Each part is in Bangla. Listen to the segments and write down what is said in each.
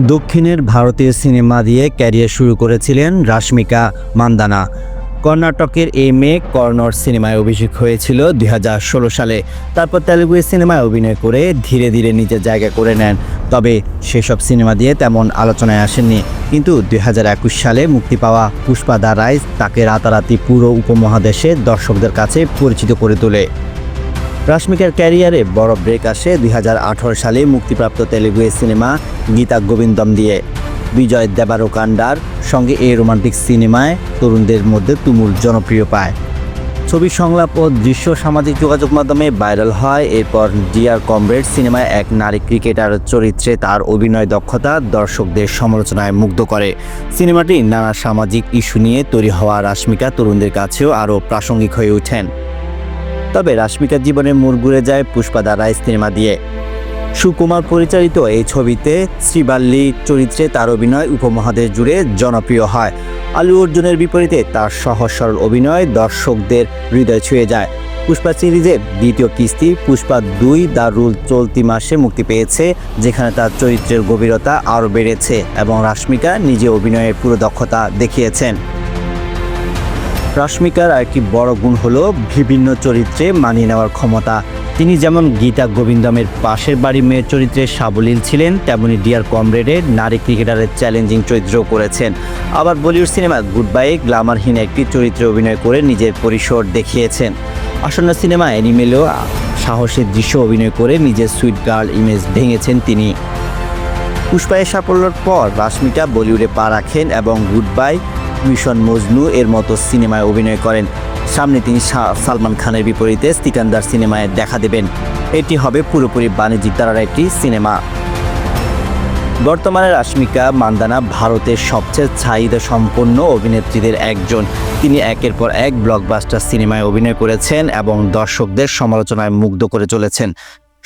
দক্ষিণের ভারতীয় সিনেমা দিয়ে ক্যারিয়ার শুরু করেছিলেন রাশ্মিকা মান্দানা। কর্ণাটকের এই মেয়ে কর্নর সিনেমায় অভিষেক হয়েছিল দুই হাজার ষোলো সালে। তারপর তেলুগু সিনেমায় অভিনয় করে ধীরে ধীরে নিজের জায়গা করে নেন। তবে সেসব সিনেমা দিয়ে তেমন আলোচনায় আসেননি। কিন্তু দুই হাজার একুশ সালে মুক্তি পাওয়া পুষ্পা দা রাইস তাকে রাতারাতি পুরো উপমহাদেশে দর্শকদের কাছে পরিচিত করে তোলে। রাশ্মিকার ক্যারিয়ারে বড় ব্রেক আসে দুই হাজার আঠেরো সালে মুক্তিপ্রাপ্ত তেলেগু সিনেমা গীতা গোবিন্দম দিয়ে। বিজয় দেবারোকান্ডার সঙ্গে এই রোমান্টিক সিনেমায় তরুণদের মধ্যে তুমুল জনপ্রিয় পায়। ছবির সংলাপ ও দৃশ্য সামাজিক যোগাযোগ মাধ্যমে ভাইরাল হয়। এরপর ডিয়ার কমরেড সিনেমায় এক নারী ক্রিকেটার চরিত্রে তার অভিনয় দক্ষতা দর্শকদের সমালোচনায় মুগ্ধ করে। সিনেমাটি নানা সামাজিক ইস্যু নিয়ে তৈরি হওয়া রাশ্মিকা তরুণদের কাছেও আরও প্রাসঙ্গিক হয়ে ওঠেন। তবে রাশ্মিকার জীবনে মোড় ঘুরে যায় পুষ্পাদা রায় সিনেমা দিয়ে। সুকুমার পরিচালিত এই ছবিতে শ্রীবাল্লি চরিত্রে তার অভিনয় উপমহাদেশ জুড়ে জনপ্রিয় হয়। আলু অর্জুনের বিপরীতে তার সহজ সরল অভিনয় দর্শকদের হৃদয় ছুঁয়ে যায়। পুষ্পা সিরিজের দ্বিতীয় কিস্তি, পুষ্পা দুই দ্য রুল চলতি মাসে মুক্তি পেয়েছে, যেখানে তার চরিত্রের গভীরতা আরও বেড়েছে এবং রাশ্মিকা নিজে অভিনয়ের পুরো দক্ষতা দেখিয়েছেন। রাশ্মিকার আরেকটি বড় গুণ হলো বিভিন্ন চরিত্রে মানিয়ে নেওয়ার ক্ষমতা। তিনি যেমন গীতা গোবিন্দমের পাশের বাড়ি মেয়ের চরিত্রে সাবলীল ছিলেন, তেমনি ডিয়ার কমরেডের নারী ক্রিকেটারের চ্যালেঞ্জিং চরিত্রও করেছেন। আবার বলিউড সিনেমা গুড বাই গ্লামারহীন একটি চরিত্রে অভিনয় করে নিজের পরিসর দেখিয়েছেন। আসন্ন সিনেমা অ্যানিমেলেও সাহসের দৃশ্য অভিনয় করে নিজের সুইট গার্ল ইমেজ ভেঙেছেন তিনি। পুষ্পায়ের সাফল্যের পর রাশ্মিকা বলিউডে পা রাখেন এবং গুড বাই মিশন মজনু এর মতো সিনেমায় অভিনয় করেন। সামনে তিনি সালমান খানের বিপরীতে সিকান্দার সিনেমায় দেখা দেবেন। এটি হবে পুরোপুরি বাণিজ্যিক ধারার একটি সিনেমা। বর্তমানে রাশ্মিকা মান্দানা ভারতের সবচেয়ে চাহিদা সম্পন্ন অভিনেত্রীদের একজন। তিনি একের পর এক ব্লকবাস্টার সিনেমায় অভিনয় করেছেন এবং দর্শকদের সমালোচনায় মুগ্ধ করে চলেছেন।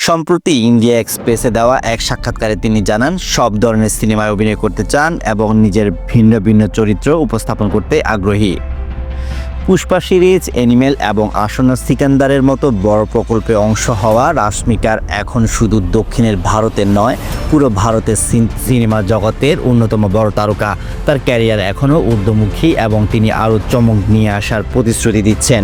সম্প্রতি ইন্ডিয়া এক্সপ্রেসে দেওয়া এক সাক্ষাৎকারে তিনি জানান, সব ধরনের সিনেমায় অভিনয় করতে চান এবং নিজের ভিন্ন ভিন্ন চরিত্র উপস্থাপন করতে আগ্রহী। পুষ্পা সিরিজ, অ্যানিমেল এবং আসন্ন সিকান্দারের মতো বড় প্রকল্পে অংশ হওয়া রাশ্মিকার এখন শুধু দক্ষিণের ভারতের নয়, পুরো ভারতের সিনেমা জগতের অন্যতম বড় তারকা। তার ক্যারিয়ার এখনও ঊর্ধ্বমুখী এবং তিনি আরও চমক নিয়ে আসার প্রতিশ্রুতি দিচ্ছেন।